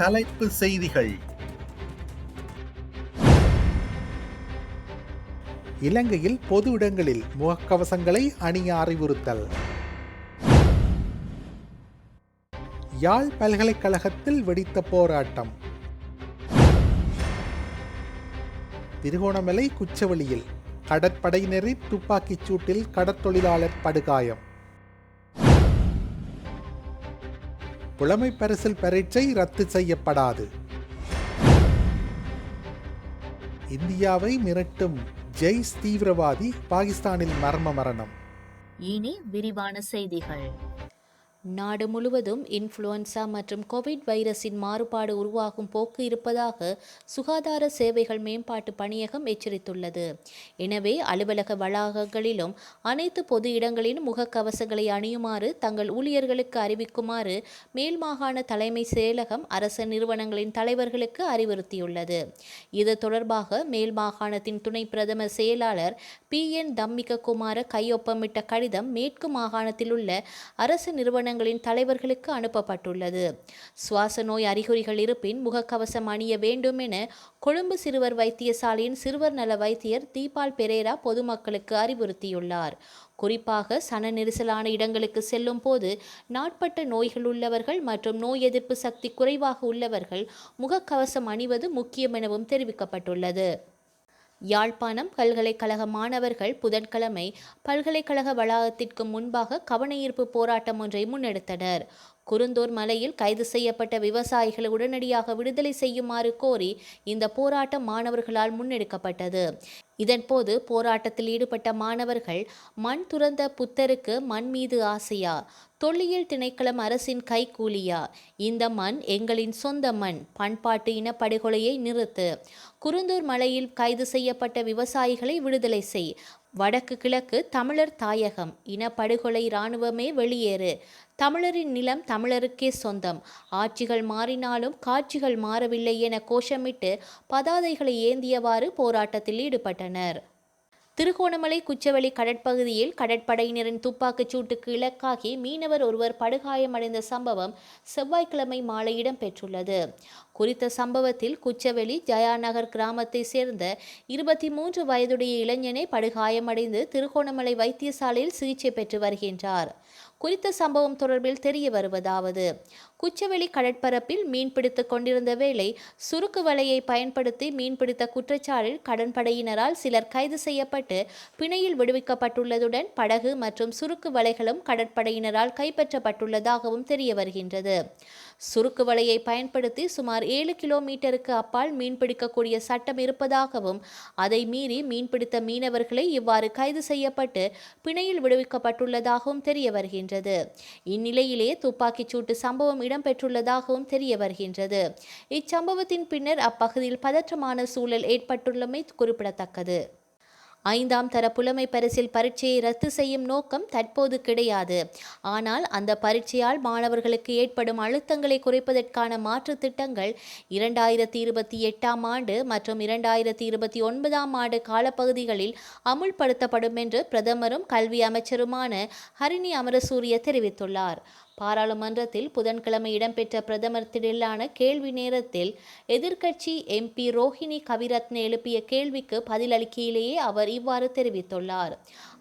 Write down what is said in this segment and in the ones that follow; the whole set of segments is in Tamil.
தலைப்பு செய்திகள். இலங்கையில் பொது இடங்களில் முகக்கவசங்களை அணிய அறிவுறுத்தல். யாழ் பல்கலைக்கழகத்தில் வெடித்த போராட்டம். திருகோணமலை குச்சவெளியில் கடற்படையினரின் துப்பாக்கிச் சூட்டில் கடற்தொழிலாளர் படுகாயம். புலமை பரிசில் பரீட்சை ரத்து செய்யப்படாது. இந்தியாவை மிரட்டும் ஜெய்ஸ் தீவிரவாதி பாகிஸ்தானில் மர்ம மரணம். இனி விரிவான செய்திகள். நாடு முழுவதும் இன்ஃப்ளூயன்சா மற்றும் கோவிட் வைரஸின் மாறுபாடு உருவாகும் போக்கு இருப்பதாக சுகாதார சேவைகள் மேம்பாட்டு பணியகம் எச்சரித்துள்ளது. எனவே அலுவலக வளாகங்களிலும் அனைத்து பொது இடங்களிலும் முகக்கவசங்களை அணியுமாறு தங்கள் ஊழியர்களுக்கு அறிவிக்குமாறு மேல் மாகாண தலைமை செயலகம் அரச நிறுவனங்களின் தலைவர்களுக்கு அறிவுறுத்தியுள்ளது. இது தொடர்பாக மேல் மாகாணத்தின் துணை பிரதம செயலாளர் பி. என். தம்மிக குமார கையொப்பமிட்ட கடிதம் மேற்கு மாகாணத்தில் உள்ள அரசு நிறுவனங்களின் தலைவர்களுக்கு அனுப்பப்பட்டுள்ளது. சுவாச நோய் அறிகுறிகள் இருப்பின் முகக்கவசம் அணிய வேண்டும் என கொழும்பு சிறுவர் வைத்தியசாலையின் சிறுவர் நல வைத்தியர் தீபால் பெரேரா பொதுமக்களுக்கு அறிவுறுத்தியுள்ளார். குறிப்பாக சன நெரிசலான இடங்களுக்கு செல்லும் போது நாட்பட்ட நோய்கள் உள்ளவர்கள் மற்றும் நோய் எதிர்ப்பு சக்தி குறைவாக உள்ளவர்கள் முகக்கவசம் அணிவது முக்கியம் எனவும் தெரிவிக்கப்பட்டுள்ளது. யாழ்ப்பாணம் பல்கலைக்கழக மாணவர்கள் புதன்கிழமை பல்கலைக்கழக வளாகத்திற்கு முன்பாக கவனஈர்ப்பு போராட்டம் ஒன்றை முன்னெடுத்தனர். குருந்தூர் மலையில் கைது செய்யப்பட்ட விவசாயிகளை உடனடியாக விடுதலை செய்யுமாறு கோரி இந்த போராட்டம் மாணவர்களால் முன்னெடுக்கப்பட்டது. இதன்போது போராட்டத்தில் ஈடுபட்ட மாணவர்கள் மண் துறந்த புத்தருக்கு மண் மீது ஆசையா? தொல்லியல் திணைக்களம் அரசின் கைக்கூலியா இந்த மண் எங்களின் சொந்த மண். பண்பாட்டு இனப்படுகொலையை நிறுத்து. குருந்தூர் மலையில் கைது செய்யப்பட்ட விவசாயிகளை விடுதலை செய். வடக்கு கிழக்கு தமிழர் தாயகம் இனப்படுகொலை இராணுவமே வெளியேறு. தமிழரின் நிலம் தமிழருக்கே சொந்தம். ஆட்சிகள் மாறினாலும் காட்சிகள் மாறவில்லை என கோஷமிட்டு பதாதைகளை ஏந்தியவாறு போராட்டத்தில் ஈடுபட்டனர். திருகோணமலை குச்சவெளி கடற்பகுதியில் கடற்படையினரின் துப்பாக்கிச் சூட்டுக்கு இலக்காகி மீனவர் ஒருவர் படுகாயமடைந்த சம்பவம் செவ்வாய்க்கிழமை மாலை இடம்பெற்றுள்ளது. குறித்த சம்பவத்தில் குச்சவெளி ஜயாநகர் கிராமத்தை சேர்ந்த இருபத்தி மூன்று வயதுடைய இளைஞனை படுகாயமடைந்து திருகோணமலை வைத்தியசாலையில் சிகிச்சை பெற்று வருகின்றார். குறித்த சம்பவம் தொடர்பில் தெரிய வருவதாவது குச்சவெளி கடற்பரப்பில் மீன்பிடித்து கொண்டிருந்த வேளை சுருக்கு வலையை பயன்படுத்தி மீன்பிடித்த குற்றச்சாட்டில் கடற்படையினரால் சிலர் கைது செய்யப்பட்டு பிணையில் விடுவிக்கப்பட்டுள்ளதுடன் படகு மற்றும் சுருக்கு வலைகளும் கடற்படையினரால் கைப்பற்றப்பட்டுள்ளதாகவும் தெரிய வருகின்றது சுருக்கு வலையை பயன்படுத்தி சுமார் ஏழு கிலோமீட்டருக்கு அப்பால் மீன்பிடிக்கக்கூடிய சட்டம் இருப்பதாகவும் அதை மீறி மீன்பிடித்த மீனவர்களை இவ்வாறு கைது செய்யப்பட்டு பிணையில் விடுவிக்கப்பட்டுள்ளதாகவும் தெரிய வருகின்றது. இந்நிலையிலே துப்பாக்கிச் சூட்டு சம்பவம் இடம்பெற்றுள்ளதாகவும் தெரிய வருகின்றது. இச்சம்பவத்தின் பின்னர் அப்பகுதியில் பதற்றமான சூழல் ஏற்பட்டுள்ளமை குறிப்பிடத்தக்கது. ஐந்தாம் தர புலமை பரிசில் பரீட்சையை ரத்து செய்யும் நோக்கம் தற்போது கிடையாது. ஆனால் அந்த பரீட்சையால் மாணவர்களுக்கு ஏற்படும் அழுத்தங்களை குறைப்பதற்கான மாற்று திட்டங்கள் இரண்டாயிரத்தி இருபத்தி எட்டாம் ஆண்டு மற்றும் இரண்டாயிரத்தி இருபத்தி ஒன்பதாம் ஆண்டு காலப்பகுதிகளில் அமுல்படுத்தப்படும் என்று பிரதமரும் கல்வி அமைச்சருமான ஹரிணி அமரசூரிய தெரிவித்துள்ளார். பாராளுமன்றத்தில் புதன்கிழமை இடம்பெற்ற பிரதமர் திடலான கேள்வி நேரத்தில் எதிர்க்கட்சி எம்பி ரோஹிணி கவிரத்ன எழுப்பிய கேள்விக்கு பதிலளிக்கையிலேயே அவர் இவ்வாறு தெரிவித்துள்ளார்.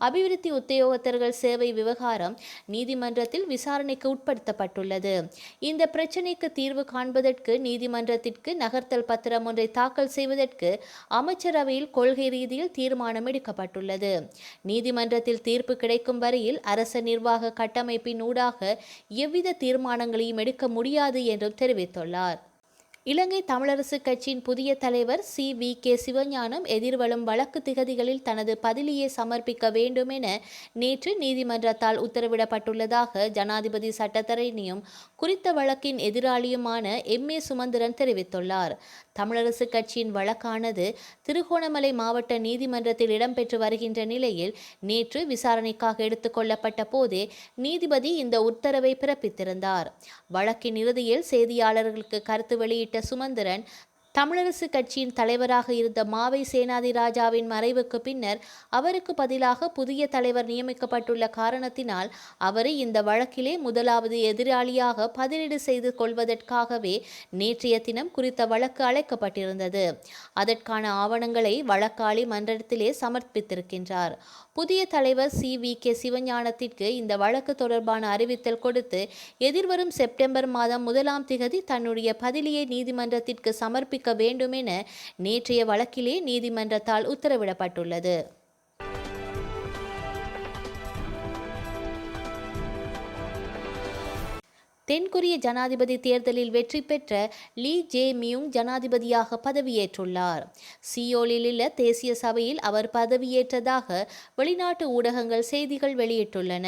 அபிவிருத்தி உத்தியோகத்தர்கள் சேவை விவகாரம் நீதிமன்றத்தில் விசாரணைக்கு உட்படுத்தப்பட்டுள்ளது. இந்த பிரச்சினைக்கு தீர்வு காண்பதற்கு நீதிமன்றத்திற்கு நகர்த்தல் பத்திரம் ஒன்றை தாக்கல் செய்வதற்கு அமைச்சரவையில் கொள்கை ரீதியில் தீர்மானம் எடுக்கப்பட்டுள்ளது. நீதிமன்றத்தில் தீர்ப்பு கிடைக்கும் வரையில் அரச நிர்வாக கட்டமைப்பின் ஊடாக எவ்வித தீர்மானங்களையும் எடுக்க முடியாது என்றும் தெரிவித்துள்ளார். இலங்கை தமிழரசு கட்சியின் புதிய தலைவர் சி. வி. கே. சிவஞானம் எதிர்வரும் வழக்கு திகதிகளில் தனது பதிலியை சமர்ப்பிக்க வேண்டும் என நேற்று நீதிமன்றத்தால் உத்தரவிடப்பட்டுள்ளதாக ஜனாதிபதி சட்டத்தரணியும் குறித்த வழக்கின் எதிராளியுமான எம். ஏ. சுமந்திரன் தெரிவித்துள்ளார். தமிழரசு கட்சியின் வழக்கானது திருகோணமலை மாவட்ட நீதிமன்றத்தில் இடம்பெற்று வருகின்ற நிலையில் நேற்று விசாரணைக்காக எடுத்துக்கொள்ளப்பட்ட போதே நீதிபதி இந்த உத்தரவை பிறப்பித்திருந்தார். வழக்கின் இறுதியில் செய்தியாளர்களுக்கு கருத்து வெளியிட்ட சுமந்திரன் தமிழரசு கட்சியின் தலைவராக இருந்த மாவை சேனாதி ராஜாவின் மறைவுக்கு பின்னர் அவருக்கு பதிலாக புதிய தலைவர் நியமிக்கப்பட்டுள்ள காரணத்தினால் அவரை இந்த வழக்கிலே முதலாவது எதிராளியாக பதிலீடு செய்து கொள்வதற்காகவே நேற்றைய தினம் குறித்த வழக்கு அழைக்கப்பட்டிருந்தது. அதற்கான ஆவணங்களை வழக்காளி மன்றத்திலே சமர்ப்பித்திருக்கின்றார். புதிய தலைவர் சி. வி. கே. சிவஞானத்திற்கு இந்த வழக்கு தொடர்பான அறிவித்தல் கொடுத்து எதிர்வரும் செப்டம்பர் மாதம் முதலாம் திகதி தன்னுடைய பதிலியை நீதிமன்றத்திற்கு சமர்ப்பி தெரிவிக்க வேண்டுமென நேற்றைய வழக்கிலே நீதிமன்றத்தால் உத்தரவிடப்பட்டுள்ளது. தென்கொரிய ஜனாதிபதி தேர்தலில் வெற்றி பெற்ற லீ ஜே மியூங் ஜனாதிபதியாக பதவியேற்றுள்ளார். சியோலில் உள்ள தேசிய சபையில் அவர் பதவியேற்றதாக வெளிநாட்டு ஊடகங்கள் செய்திகள் வெளியிட்டுள்ளன.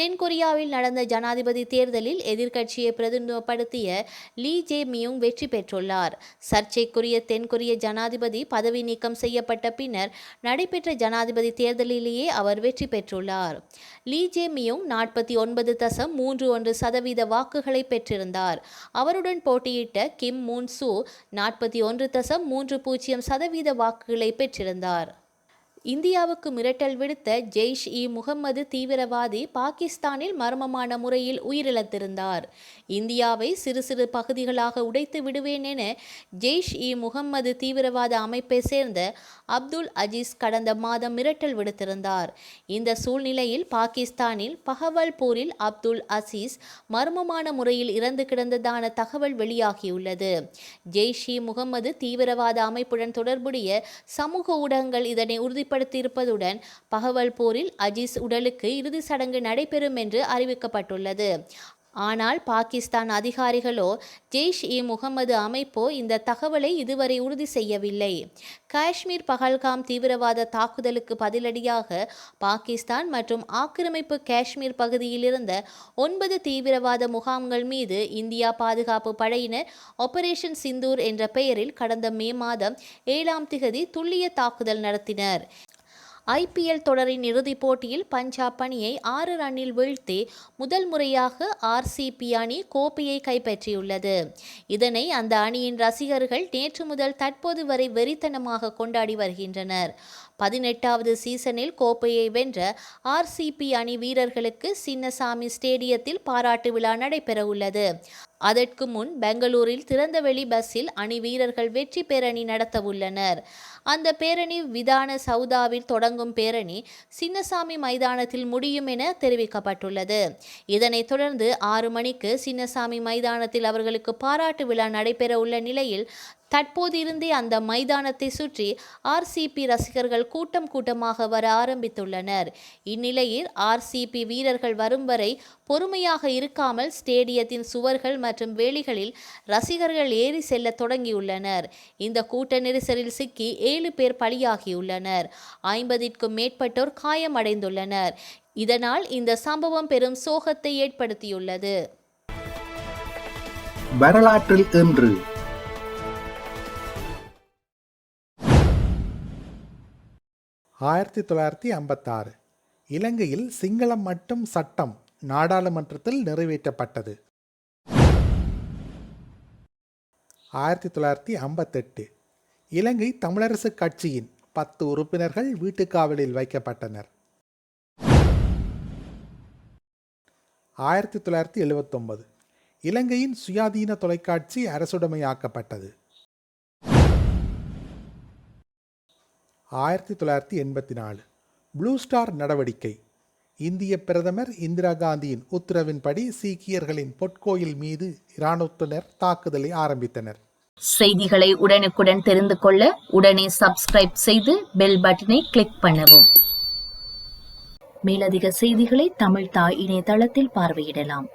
தென்கொரியாவில் நடந்த ஜனாதிபதி தேர்தலில் எதிர்க்கட்சியை பிரதிநிதிப்படுத்திய லீ ஜே மியூங் வெற்றி பெற்றுள்ளார். சர்ச்சைக்குரிய தென்கொரிய ஜனாதிபதி பதவி நீக்கம் செய்யப்பட்ட பின்னர் நடைபெற்ற ஜனாதிபதி தேர்தலிலேயே அவர் வெற்றி பெற்றுள்ளார். லீ ஜே மியூங் நாற்பத்தி ஒன்பது தசம் மூன்று ஒன்று சதவீத வாக்கு வாக்குகளை பெற்றிருந்தார். அவருடன் போட்டியிட்ட கிம் மூன்சூ நாற்பத்தி ஒன்று தசம் மூன்று பூஜ்ஜியம் சதவீத வாக்குகளை பெற்றிருந்தார். இந்தியாவுக்கு மிரட்டல் விடுத்த ஜெய்ஷ் இ முகம்மது தீவிரவாதி பாகிஸ்தானில் மர்மமான முறையில் உயிரிழந்திருந்தார். இந்தியாவை சிறு சிறு பகுதிகளாக உடைத்து விடுவேன் என ஜெய்ஷ் இ முகம்மது தீவிரவாத அமைப்பை சேர்ந்த அப்துல் அஜீஸ் கடந்த மாதம் மிரட்டல் விடுத்திருந்தார். இந்த சூழ்நிலையில் பாகிஸ்தானில் பஹவல்பூரில் அப்துல் அசீஸ் மர்மமான முறையில் இறந்து கிடந்ததான தகவல் வெளியாகியுள்ளது. ஜெய்ஷ் இ முகம்மது தீவிரவாத அமைப்புடன் தொடர்புடைய சமூக ஊடகங்கள் இதனை நடத்தியிருப்பதுடன் பகவல் போரில் அஜீஸ் உடலுக்கு இறுதி சடங்கு நடைபெறும் என்று அறிவிக்கப்பட்டுள்ளது. ஆனால் பாகிஸ்தான் அதிகாரிகளோ ஜெய்ஷ் இ முகமது அமைப்போ இந்த தகவலை இதுவரை உறுதி செய்யவில்லை. காஷ்மீர் பகல்காம் தீவிரவாத தாக்குதலுக்கு பதிலடியாக பாகிஸ்தான் மற்றும் ஆக்கிரமிப்பு காஷ்மீர் பகுதியில் இருந்த ஒன்பது தீவிரவாத முகாம்கள் மீது இந்தியா பாதுகாப்பு படையினர் ஆபரேஷன் சிந்தூர் என்ற பெயரில் கடந்த மே மாதம் ஏழாம் திகதி துல்லிய தாக்குதல் நடத்தினர். ஐபிஎல் தொடரின் இறுதிப் போட்டியில் பஞ்சாப் அணியை ஆறு ரன்னில் வீழ்த்தி முதல் முறையாக ஆர்சிபி அணி கோப்பையை கைப்பற்றியுள்ளது. இதனை அந்த அணியின் ரசிகர்கள் நேற்று முதல் தற்போது வரை வெறித்தனமாக கொண்டாடி வருகின்றனர். பதினெட்டாவது சீசனில் கோப்பையை வென்ற ஆர்சிபி அணி வீரர்களுக்கு சின்னசாமி ஸ்டேடியத்தில் பாராட்டு விழா நடைபெறவுள்ளது. அதற்கு முன் பெங்களூரில் திறந்தவெளி பஸ்ஸில் அணி வீரர்கள் வெற்றி பேரணி நடத்தவுள்ளனர். அந்த பேரணி விதான சவுதாவில் தொடங்கும் பேரணி சின்னசாமி மைதானத்தில் முடியும் என தெரிவிக்கப்பட்டுள்ளது. இதனைத் தொடர்ந்து ஆறு மணிக்கு சின்னசாமி மைதானத்தில் அவர்களுக்கு பாராட்டு விழா நடைபெற உள்ள நிலையில் தற்போதிருந்தே அந்த மைதானத்தை சுற்றி ஆர்சிபி ரசிகர்கள் கூட்டம் கூட்டமாக வர ஆரம்பித்துள்ளனர். இந்நிலையில் ஆர்சிபி வீரர்கள் வரும் வரை பொறுமையாக இருக்காமல் ஸ்டேடியத்தின் சுவர்கள் மற்றும் வேலிகளில் ரசிகர்கள் ஏறி செல்ல தொடங்கியுள்ளனர். இந்த கூட்ட நெரிசலில் சிக்கி ஏழு பேர் பலியாகியுள்ளனர். ஐம்பதிற்கும் மேற்பட்டோர் காயமடைந்துள்ளனர். இதனால் இந்த சம்பவம் பெரும் சோகத்தை ஏற்படுத்தியுள்ளது. வரலாற்றில் இன்று ஆயிரத்தி தொள்ளாயிரத்தி ஐம்பத்தாறு. இலங்கையில் சிங்களம் மட்டும் சட்டம் நாடாளுமன்றத்தில் நிறைவேற்றப்பட்டது. ஆயிரத்தி தொள்ளாயிரத்தி ஐம்பத்தெட்டு. இலங்கை தமிழரசு கட்சியின் பத்து உறுப்பினர்கள் வீட்டுக்காவலில் வைக்கப்பட்டனர். ஆயிரத்தி தொள்ளாயிரத்தி எழுபத்தொன்பது இலங்கையின் சுயாதீன தொலைக்காட்சி அரசுடைமையாக்கப்பட்டது. ஆயிரத்தி தொள்ளாயிரத்தி எண்பத்தி நாலு. ப்ளூ ஸ்டார் நடவடிக்கை. இந்திய பிரதமர் இந்திரா காந்தியின் உத்தரவின்படி சீக்கியர்களின் பொற்கோயில் மீது இராணுவத்தினர் தாக்குதலை ஆரம்பித்தனர். செய்திகளை உடனுக்குடன் தெரிந்து கொள்ள உடனே சப்ஸ்கிரைப் செய்து பெல் பட்டனை கிளிக் பண்ணவும். மேலதிக செய்திகளை தமிழ் தாய் இணையதளத்தில் பார்வையிடலாம்.